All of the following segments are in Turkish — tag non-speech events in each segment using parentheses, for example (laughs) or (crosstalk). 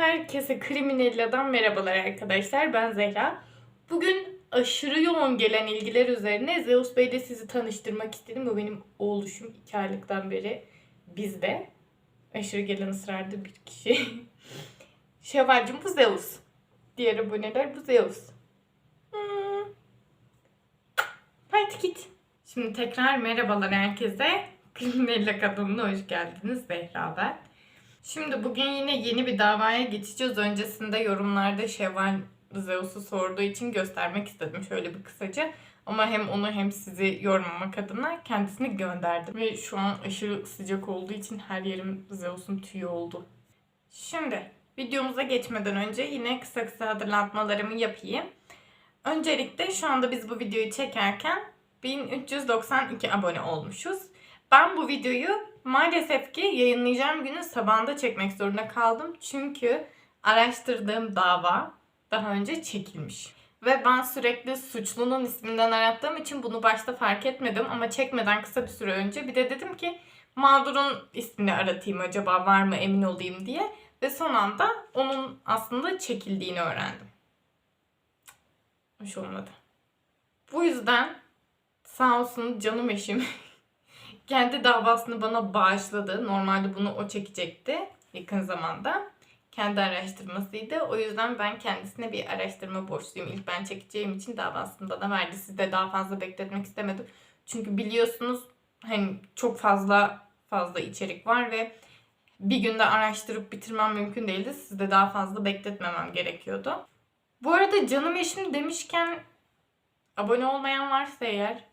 Herkese Kriminella'dan merhabalar arkadaşlar. Ben Zehra. Bugün aşırı yoğun gelen ilgiler üzerine Zeus Bey'le sizi tanıştırmak istedim. Bu benim oğluşum. iki aylıktan beri bizde. Aşırı gelen ısrarda bir kişi. (laughs) Şevvalcim bu Zeus. Diğer aboneler bu Zeus. Hmm. Haydi git. Şimdi tekrar merhabalar herkese. Kriminella kanalına hoş geldiniz. Zehra ben. Şimdi bugün yine yeni bir davaya geçeceğiz. Öncesinde yorumlarda Şevval Zeus'u sorduğu için göstermek istedim şöyle bir kısaca. Ama hem onu hem sizi yormamak adına kendisini gönderdim. Ve şu an aşırı sıcak olduğu için her yerim Zeus'un tüyü oldu. Şimdi videomuza geçmeden önce yine kısa kısa hatırlatmalarımı yapayım. Öncelikle şu anda biz bu videoyu çekerken 1392 abone olmuşuz. Ben bu videoyu maalesef ki yayınlayacağım günün sabahında çekmek zorunda kaldım. Çünkü araştırdığım dava daha önce çekilmiş. Ve ben sürekli suçlunun isminden arattığım için bunu başta fark etmedim ama çekmeden kısa bir süre önce bir de dedim ki mağdurun ismini aratayım acaba var mı emin olayım diye ve son anda onun aslında çekildiğini öğrendim. Hoş olmadı. Bu yüzden sağ olsun canım eşim (laughs) kendi davasını bana bağışladı. Normalde bunu o çekecekti yakın zamanda. Kendi araştırmasıydı. O yüzden ben kendisine bir araştırma borçluyum. İlk ben çekeceğim için davasını bana verdi. Siz de daha fazla bekletmek istemedim. Çünkü biliyorsunuz hani çok fazla fazla içerik var ve bir günde araştırıp bitirmem mümkün değildi. Sizde daha fazla bekletmemem gerekiyordu. Bu arada canım eşim demişken abone olmayan varsa eğer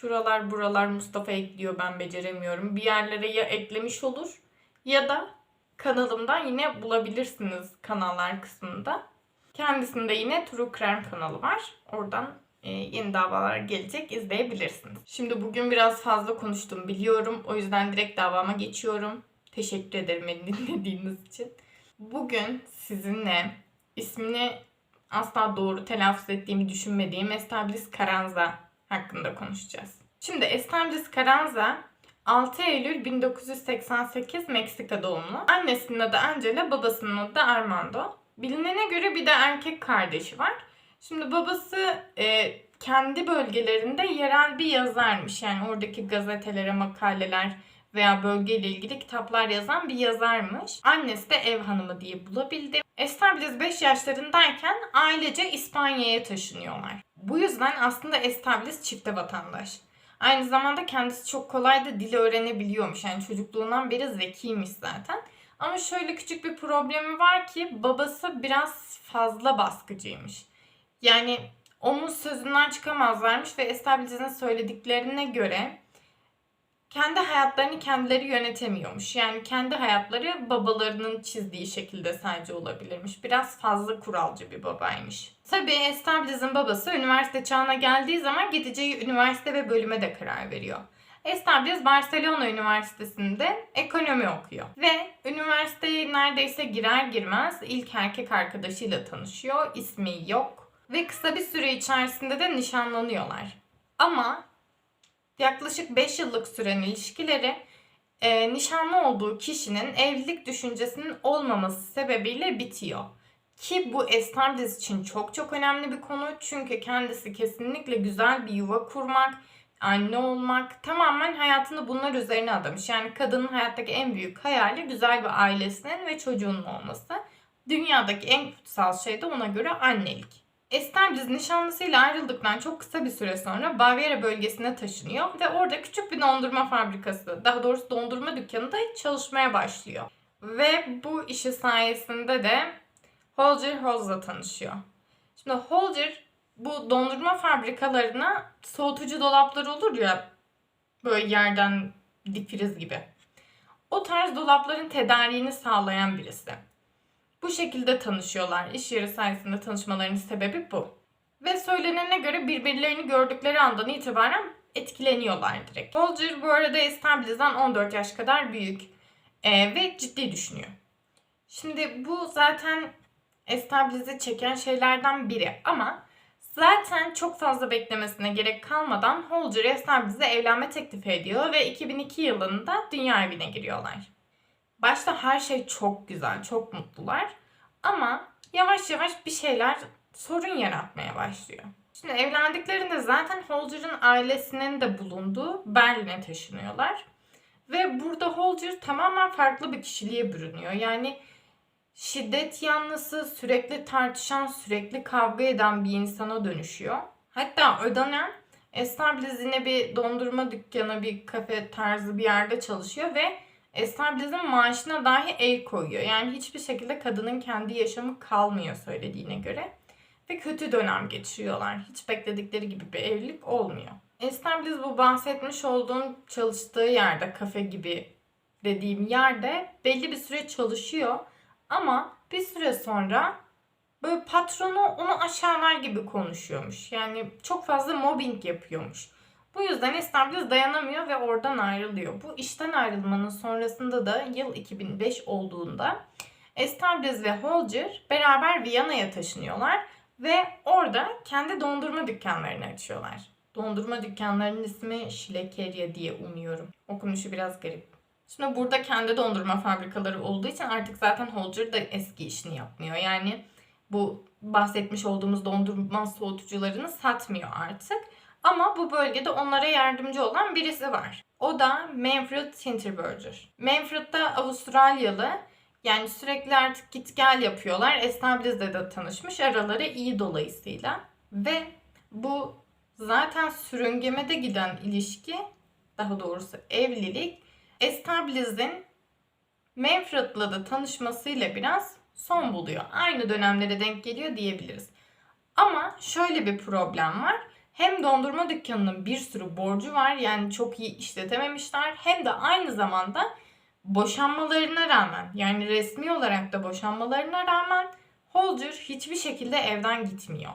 şuralar buralar Mustafa ekliyor ben beceremiyorum. Bir yerlere ya eklemiş olur ya da kanalımdan yine bulabilirsiniz kanallar kısmında. Kendisinde yine True Crime kanalı var. Oradan e, yeni davalar gelecek izleyebilirsiniz. Şimdi bugün biraz fazla konuştum biliyorum. O yüzden direkt davama geçiyorum. Teşekkür ederim beni (laughs) dinlediğiniz için. Bugün sizinle ismini asla doğru telaffuz ettiğimi düşünmediğim Establis Carranza hakkında konuşacağız. Şimdi Establis Carranza 6 Eylül 1988 Meksika doğumlu. Annesinin adı Angela, babasının adı Armando. Bilinene göre bir de erkek kardeşi var. Şimdi babası e, kendi bölgelerinde yerel bir yazarmış. Yani oradaki gazetelere makaleler veya bölgeyle ilgili kitaplar yazan bir yazarmış. Annesi de ev hanımı diye bulabildim. Estabiliz 5 yaşlarındayken ailece İspanya'ya taşınıyorlar. Bu yüzden aslında Estabilis çifte vatandaş. Aynı zamanda kendisi çok kolay da dili öğrenebiliyormuş. Yani çocukluğundan beri zekiymiş zaten. Ama şöyle küçük bir problemi var ki babası biraz fazla baskıcıymış. Yani onun sözünden çıkamazlarmış ve Estabilis'in söylediklerine göre kendi hayatlarını kendileri yönetemiyormuş. Yani kendi hayatları babalarının çizdiği şekilde sadece olabilirmiş. Biraz fazla kuralcı bir babaymış. Tabii Estabilis'in babası üniversite çağına geldiği zaman gideceği üniversite ve bölüme de karar veriyor. Estabilis Barcelona Üniversitesi'nde ekonomi okuyor. Ve üniversiteye neredeyse girer girmez ilk erkek arkadaşıyla tanışıyor. İsmi yok. Ve kısa bir süre içerisinde de nişanlanıyorlar. Ama yaklaşık 5 yıllık süren ilişkileri e, nişanlı olduğu kişinin evlilik düşüncesinin olmaması sebebiyle bitiyor. Ki bu Estabilis için çok çok önemli bir konu. Çünkü kendisi kesinlikle güzel bir yuva kurmak, anne olmak, tamamen hayatını bunlar üzerine adamış. Yani kadının hayattaki en büyük hayali güzel bir ailesinin ve çocuğunun olması. Dünyadaki en kutsal şey de ona göre annelik. Estabilis nişanlısıyla ayrıldıktan çok kısa bir süre sonra Bavyera bölgesine taşınıyor ve orada küçük bir dondurma fabrikası, daha doğrusu dondurma dükkanında çalışmaya başlıyor. Ve bu işi sayesinde de Holger Holz'la tanışıyor. Şimdi Holger bu dondurma fabrikalarına soğutucu dolaplar olur ya böyle yerden difriz gibi. O tarz dolapların tedariğini sağlayan birisi. Bu şekilde tanışıyorlar. İş yeri sayesinde tanışmalarının sebebi bu. Ve söylenene göre birbirlerini gördükleri andan itibaren etkileniyorlar direkt. Holger bu arada Estabilis'den 14 yaş kadar büyük ee, ve ciddi düşünüyor. Şimdi bu zaten Estabilis'i çeken şeylerden biri ama zaten çok fazla beklemesine gerek kalmadan Holger Estabilis'e evlenme teklifi ediyor ve 2002 yılında dünya evine giriyorlar. Başta her şey çok güzel, çok mutlular. Ama yavaş yavaş bir şeyler sorun yaratmaya başlıyor. Şimdi evlendiklerinde zaten Holger'ın ailesinin de bulunduğu Berlin'e taşınıyorlar. Ve burada Holger tamamen farklı bir kişiliğe bürünüyor. Yani şiddet yanlısı, sürekli tartışan, sürekli kavga eden bir insana dönüşüyor. Hatta dönem Esther yine bir dondurma dükkanı, bir kafe tarzı bir yerde çalışıyor ve Esther maaşına dahi el koyuyor. Yani hiçbir şekilde kadının kendi yaşamı kalmıyor söylediğine göre. Ve kötü dönem geçiriyorlar. Hiç bekledikleri gibi bir evlilik olmuyor. Esther bu bahsetmiş olduğum çalıştığı yerde, kafe gibi dediğim yerde belli bir süre çalışıyor. Ama bir süre sonra böyle patronu onu aşağılar gibi konuşuyormuş. Yani çok fazla mobbing yapıyormuş. Bu yüzden İstanbul dayanamıyor ve oradan ayrılıyor. Bu işten ayrılmanın sonrasında da yıl 2005 olduğunda Establiz ve Holger beraber Viyana'ya taşınıyorlar ve orada kendi dondurma dükkanlarını açıyorlar. Dondurma dükkanlarının ismi Şilekerya diye umuyorum. Okunuşu biraz garip. Şimdi burada kendi dondurma fabrikaları olduğu için artık zaten Holger da eski işini yapmıyor. Yani bu bahsetmiş olduğumuz dondurma soğutucularını satmıyor artık. Ama bu bölgede onlara yardımcı olan birisi var. O da Manfred Tinterberger. Manfred da Avustralyalı. Yani sürekli artık git gel yapıyorlar. Establish'le de tanışmış. Araları iyi dolayısıyla. Ve bu zaten sürüngemede giden ilişki, daha doğrusu evlilik, Establish'in Manfred'la da tanışmasıyla biraz son buluyor. Aynı dönemlere denk geliyor diyebiliriz. Ama şöyle bir problem var. Hem dondurma dükkanının bir sürü borcu var yani çok iyi işletememişler hem de aynı zamanda boşanmalarına rağmen yani resmi olarak da boşanmalarına rağmen Holger hiçbir şekilde evden gitmiyor.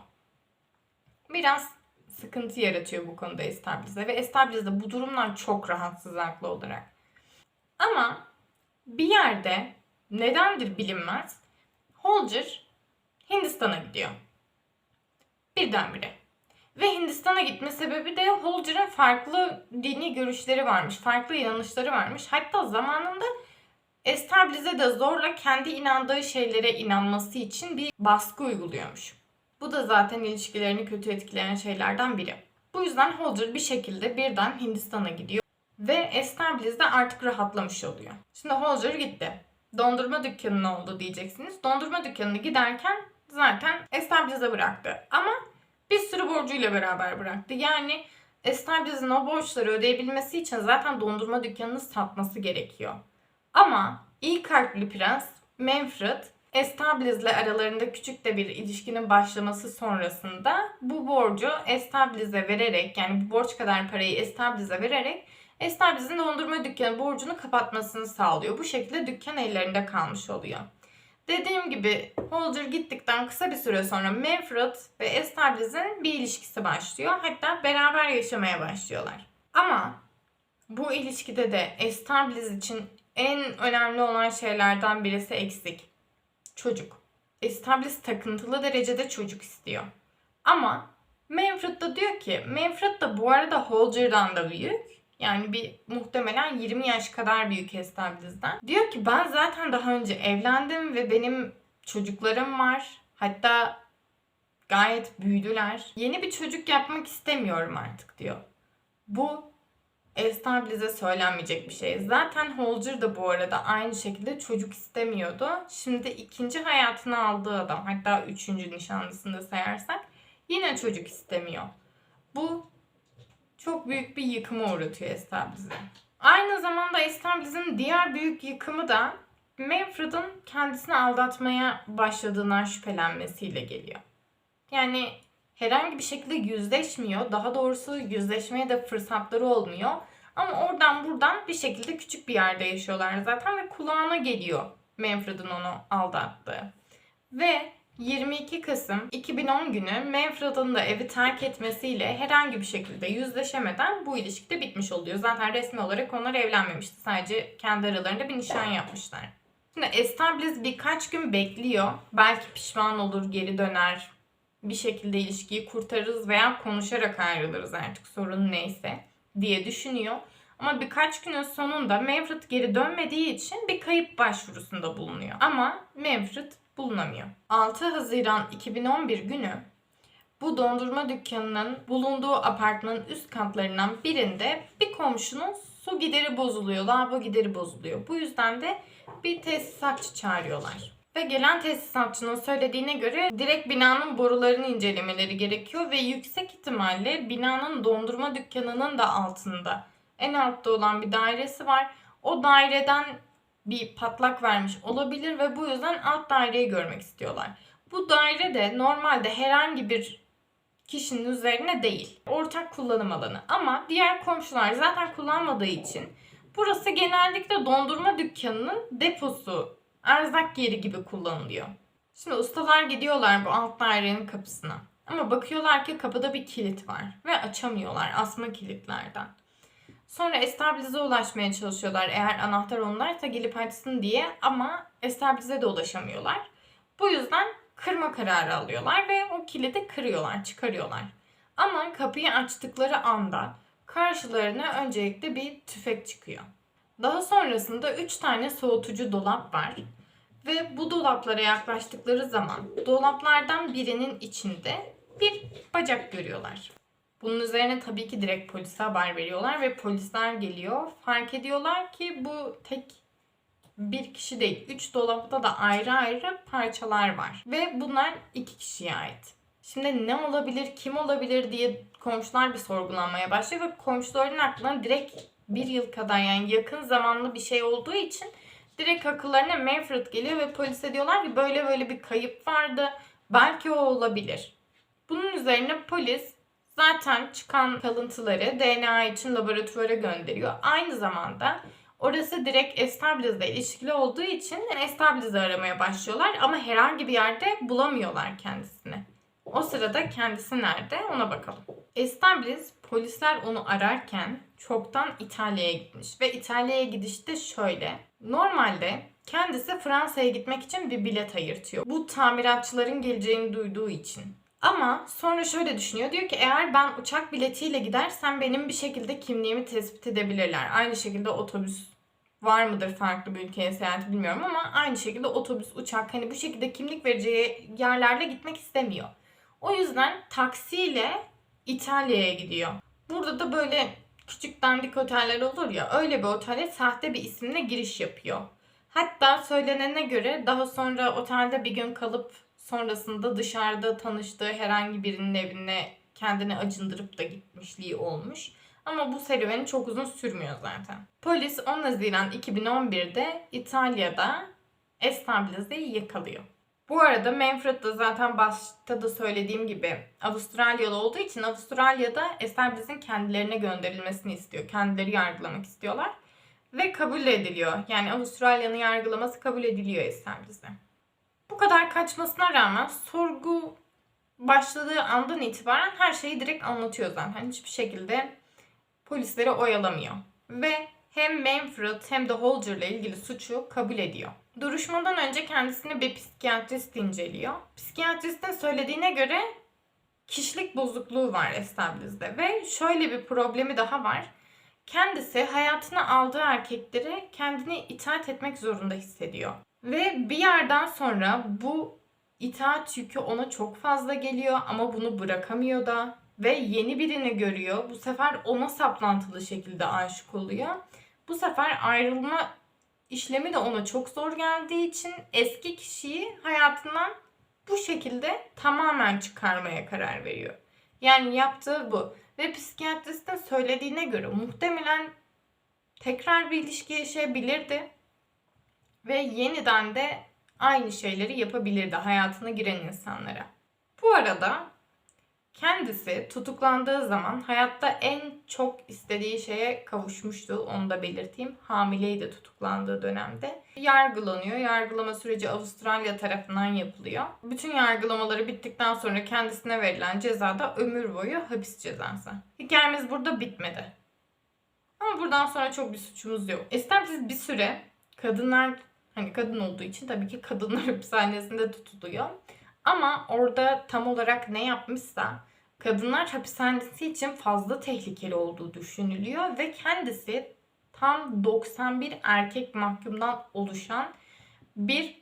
Biraz sıkıntı yaratıyor bu konuda Establish'e ve Establish de bu durumdan çok rahatsız haklı olarak. Ama bir yerde nedendir bilinmez Holger Hindistan'a gidiyor. Birdenbire. Ve Hindistan'a gitme sebebi de Holger'ın farklı dini görüşleri varmış, farklı inanışları varmış. Hatta zamanında Establish'e de zorla kendi inandığı şeylere inanması için bir baskı uyguluyormuş. Bu da zaten ilişkilerini kötü etkileyen şeylerden biri. Bu yüzden Holger bir şekilde birden Hindistan'a gidiyor ve Establish de artık rahatlamış oluyor. Şimdi Holger gitti. Dondurma dükkanı oldu diyeceksiniz. Dondurma dükkanına giderken zaten Establish'e bıraktı. Sürü borcuyla beraber bıraktı. Yani Establish'in o borçları ödeyebilmesi için zaten dondurma dükkanını satması gerekiyor. Ama iyi kalpli prens Manfred Establish'le aralarında küçük de bir ilişkinin başlaması sonrasında bu borcu Establish'e vererek yani bu borç kadar parayı Establish'e vererek Establish'in dondurma dükkanı borcunu kapatmasını sağlıyor. Bu şekilde dükkan ellerinde kalmış oluyor. Dediğim gibi Holger gittikten kısa bir süre sonra Manfred ve Establish'in bir ilişkisi başlıyor. Hatta beraber yaşamaya başlıyorlar. Ama bu ilişkide de Establish için en önemli olan şeylerden birisi eksik. Çocuk. Establish takıntılı derecede çocuk istiyor. Ama Manfred da diyor ki, Manfred da bu arada Holger'dan da büyük. Yani bir muhtemelen 20 yaş kadar büyük Estabiliz'den. Diyor ki ben zaten daha önce evlendim ve benim çocuklarım var. Hatta gayet büyüdüler. Yeni bir çocuk yapmak istemiyorum artık diyor. Bu Estabilize söylenmeyecek bir şey. Zaten Holger da bu arada aynı şekilde çocuk istemiyordu. Şimdi ikinci hayatını aldığı adam hatta üçüncü nişanlısını da sayarsak yine çocuk istemiyor. Bu çok büyük bir yıkıma uğratıyor Establish'i. Aynı zamanda Establish'in diğer büyük yıkımı da Manfred'ın kendisini aldatmaya başladığından şüphelenmesiyle geliyor. Yani herhangi bir şekilde yüzleşmiyor. Daha doğrusu yüzleşmeye de fırsatları olmuyor. Ama oradan buradan bir şekilde küçük bir yerde yaşıyorlar zaten ve kulağına geliyor Manfred'in onu aldattığı. Ve 22 Kasım 2010 günü Manfred'ın da evi terk etmesiyle herhangi bir şekilde yüzleşemeden bu ilişki de bitmiş oluyor. Zaten resmi olarak onlar evlenmemişti. Sadece kendi aralarında bir nişan yapmışlar. Şimdi Establish birkaç gün bekliyor. Belki pişman olur, geri döner. Bir şekilde ilişkiyi kurtarırız veya konuşarak ayrılırız artık sorun neyse diye düşünüyor. Ama birkaç günün sonunda Manfred geri dönmediği için bir kayıp başvurusunda bulunuyor. Ama Manfred bulunamıyor. 6 Haziran 2011 günü bu dondurma dükkanının bulunduğu apartmanın üst katlarından birinde bir komşunun su gideri bozuluyor, lavabo gideri bozuluyor. Bu yüzden de bir tesisatçı çağırıyorlar. Ve gelen tesisatçının söylediğine göre direkt binanın borularını incelemeleri gerekiyor ve yüksek ihtimalle binanın dondurma dükkanının da altında en altta olan bir dairesi var. O daireden bir patlak vermiş olabilir ve bu yüzden alt daireyi görmek istiyorlar. Bu daire de normalde herhangi bir kişinin üzerine değil. Ortak kullanım alanı. Ama diğer komşular zaten kullanmadığı için burası genellikle dondurma dükkanının deposu, erzak yeri gibi kullanılıyor. Şimdi ustalar gidiyorlar bu alt dairenin kapısına. Ama bakıyorlar ki kapıda bir kilit var ve açamıyorlar asma kilitlerden. Sonra estabilize ulaşmaya çalışıyorlar eğer anahtar onlarsa gelip açsın diye ama estabilize de ulaşamıyorlar. Bu yüzden kırma kararı alıyorlar ve o kilidi kırıyorlar, çıkarıyorlar. Ama kapıyı açtıkları anda karşılarına öncelikle bir tüfek çıkıyor. Daha sonrasında 3 tane soğutucu dolap var. Ve bu dolaplara yaklaştıkları zaman dolaplardan birinin içinde bir bacak görüyorlar. Bunun üzerine tabii ki direkt polise haber veriyorlar ve polisler geliyor. Fark ediyorlar ki bu tek bir kişi değil. Üç dolapta da ayrı ayrı parçalar var. Ve bunlar iki kişiye ait. Şimdi ne olabilir, kim olabilir diye komşular bir sorgulanmaya başlıyor ve komşuların aklına direkt bir yıl kadar yani yakın zamanlı bir şey olduğu için direkt akıllarına Manfred geliyor ve polise diyorlar ki böyle böyle bir kayıp vardı. Belki o olabilir. Bunun üzerine polis zaten çıkan kalıntıları DNA için laboratuvara gönderiyor. Aynı zamanda orası direkt Establish'le ilişkili olduğu için Establish'i aramaya başlıyorlar ama herhangi bir yerde bulamıyorlar kendisini. O sırada kendisi nerede ona bakalım. Establish polisler onu ararken çoktan İtalya'ya gitmiş ve İtalya'ya gidişte şöyle. Normalde kendisi Fransa'ya gitmek için bir bilet ayırtıyor. Bu tamiratçıların geleceğini duyduğu için. Ama sonra şöyle düşünüyor. Diyor ki eğer ben uçak biletiyle gidersem benim bir şekilde kimliğimi tespit edebilirler. Aynı şekilde otobüs var mıdır farklı bir ülkeye seyahat bilmiyorum ama aynı şekilde otobüs, uçak hani bu şekilde kimlik vereceği yerlerle gitmek istemiyor. O yüzden taksiyle İtalya'ya gidiyor. Burada da böyle küçük dandik oteller olur ya öyle bir otele sahte bir isimle giriş yapıyor. Hatta söylenene göre daha sonra otelde bir gün kalıp sonrasında dışarıda tanıştığı herhangi birinin evine kendini acındırıp da gitmişliği olmuş. Ama bu serüveni çok uzun sürmüyor zaten. Polis 10 Haziran 2011'de İtalya'da Establize'yi yakalıyor. Bu arada Manfred de zaten başta da söylediğim gibi Avustralyalı olduğu için Avustralya'da Establize'in kendilerine gönderilmesini istiyor. Kendileri yargılamak istiyorlar. Ve kabul ediliyor. Yani Avustralya'nın yargılaması kabul ediliyor Establize. Bu kadar kaçmasına rağmen sorgu başladığı andan itibaren her şeyi direkt anlatıyor zaten. Hiçbir şekilde polisleri oyalamıyor. Ve hem Manfred hem de Holger ile ilgili suçu kabul ediyor. Duruşmadan önce kendisini bir psikiyatrist inceliyor. Psikiyatristin söylediğine göre kişilik bozukluğu var Establis'de ve şöyle bir problemi daha var. Kendisi hayatına aldığı erkekleri kendini itaat etmek zorunda hissediyor. Ve bir yerden sonra bu itaat yükü ona çok fazla geliyor ama bunu bırakamıyor da ve yeni birini görüyor. Bu sefer ona saplantılı şekilde aşık oluyor. Bu sefer ayrılma işlemi de ona çok zor geldiği için eski kişiyi hayatından bu şekilde tamamen çıkarmaya karar veriyor. Yani yaptığı bu. Ve psikiyatristin söylediğine göre muhtemelen tekrar bir ilişki yaşayabilirdi. Ve yeniden de aynı şeyleri yapabilirdi hayatına giren insanlara. Bu arada Kendisi tutuklandığı zaman hayatta en çok istediği şeye kavuşmuştu. Onu da belirteyim. Hamileydi tutuklandığı dönemde. Yargılanıyor. Yargılama süreci Avustralya tarafından yapılıyor. Bütün yargılamaları bittikten sonra kendisine verilen ceza da ömür boyu hapis cezası. Hikayemiz burada bitmedi. Ama buradan sonra çok bir suçumuz yok. Estemsiz bir süre kadınlar hani kadın olduğu için tabii ki kadınlar (laughs) hapishanesinde tutuluyor. Ama orada tam olarak ne yapmışsa kadınlar hapishanesi için fazla tehlikeli olduğu düşünülüyor ve kendisi tam 91 erkek mahkumdan oluşan bir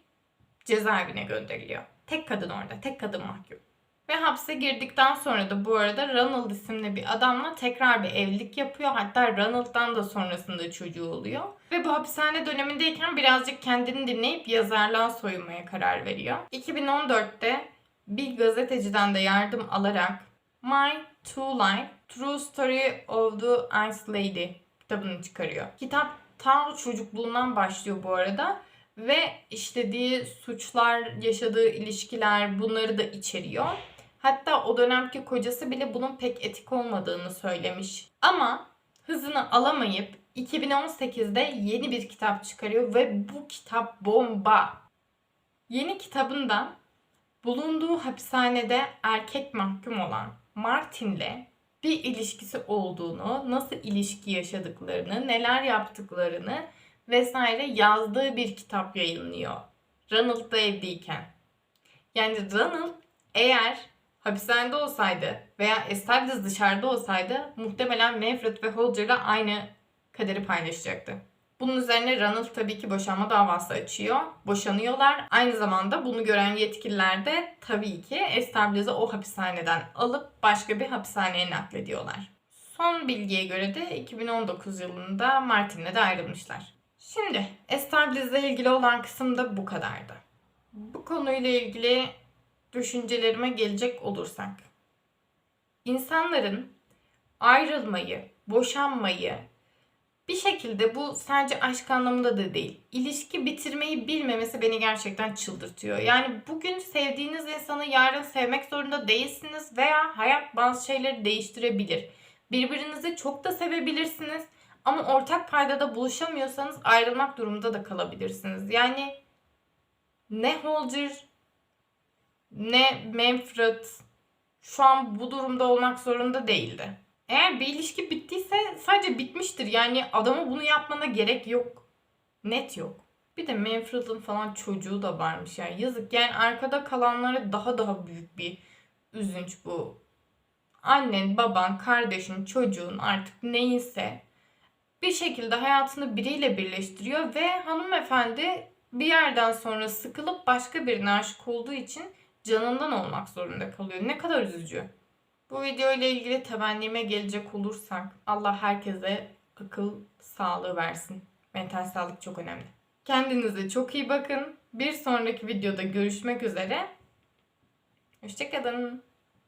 cezaevine gönderiliyor. Tek kadın orada, tek kadın mahkum. Ve hapse girdikten sonra da bu arada Ronald isimli bir adamla tekrar bir evlilik yapıyor. Hatta Ronald'dan da sonrasında çocuğu oluyor. Ve bu hapishane dönemindeyken birazcık kendini dinleyip yazarlığa soyunmaya karar veriyor. 2014'te bir gazeteciden de yardım alarak My True Life, True Story of the Ice Lady kitabını çıkarıyor. Kitap ta çocukluğundan başlıyor bu arada ve işlediği suçlar, yaşadığı ilişkiler bunları da içeriyor. Hatta o dönemki kocası bile bunun pek etik olmadığını söylemiş. Ama hızını alamayıp 2018'de yeni bir kitap çıkarıyor ve bu kitap bomba. Yeni kitabında bulunduğu hapishanede erkek mahkum olan Martin'le bir ilişkisi olduğunu, nasıl ilişki yaşadıklarını, neler yaptıklarını vesaire yazdığı bir kitap yayınlıyor. Ronald da evdeyken. Yani Ronald eğer hapishanede olsaydı veya Estevez dışarıda olsaydı muhtemelen Manfred ve Holger'la aynı kaderi paylaşacaktı. Bunun üzerine Ronald tabii ki boşanma davası açıyor. Boşanıyorlar. Aynı zamanda bunu gören yetkililer de tabii ki Establez'i o hapishaneden alıp başka bir hapishaneye naklediyorlar. Son bilgiye göre de 2019 yılında Martin'le de ayrılmışlar. Şimdi Establez'le ilgili olan kısım da bu kadardı. Bu konuyla ilgili düşüncelerime gelecek olursak. İnsanların ayrılmayı, boşanmayı, bir şekilde bu sadece aşk anlamında da değil. İlişki bitirmeyi bilmemesi beni gerçekten çıldırtıyor. Yani bugün sevdiğiniz insanı yarın sevmek zorunda değilsiniz veya hayat bazı şeyleri değiştirebilir. Birbirinizi çok da sevebilirsiniz ama ortak paydada buluşamıyorsanız ayrılmak durumunda da kalabilirsiniz. Yani ne Holger ne Manfred şu an bu durumda olmak zorunda değildi. Eğer bir ilişki bittiyse sadece bitmiştir. Yani adama bunu yapmana gerek yok. Net yok. Bir de Manfred'ın falan çocuğu da varmış yani. Yazık yani arkada kalanlara daha daha büyük bir üzünç bu. Annen, baban, kardeşin, çocuğun artık neyse bir şekilde hayatını biriyle birleştiriyor ve hanımefendi bir yerden sonra sıkılıp başka birine aşık olduğu için canından olmak zorunda kalıyor. Ne kadar üzücü. Bu video ile ilgili temennime gelecek olursak Allah herkese akıl sağlığı versin. Mental sağlık çok önemli. Kendinize çok iyi bakın. Bir sonraki videoda görüşmek üzere. Hoşçakalın.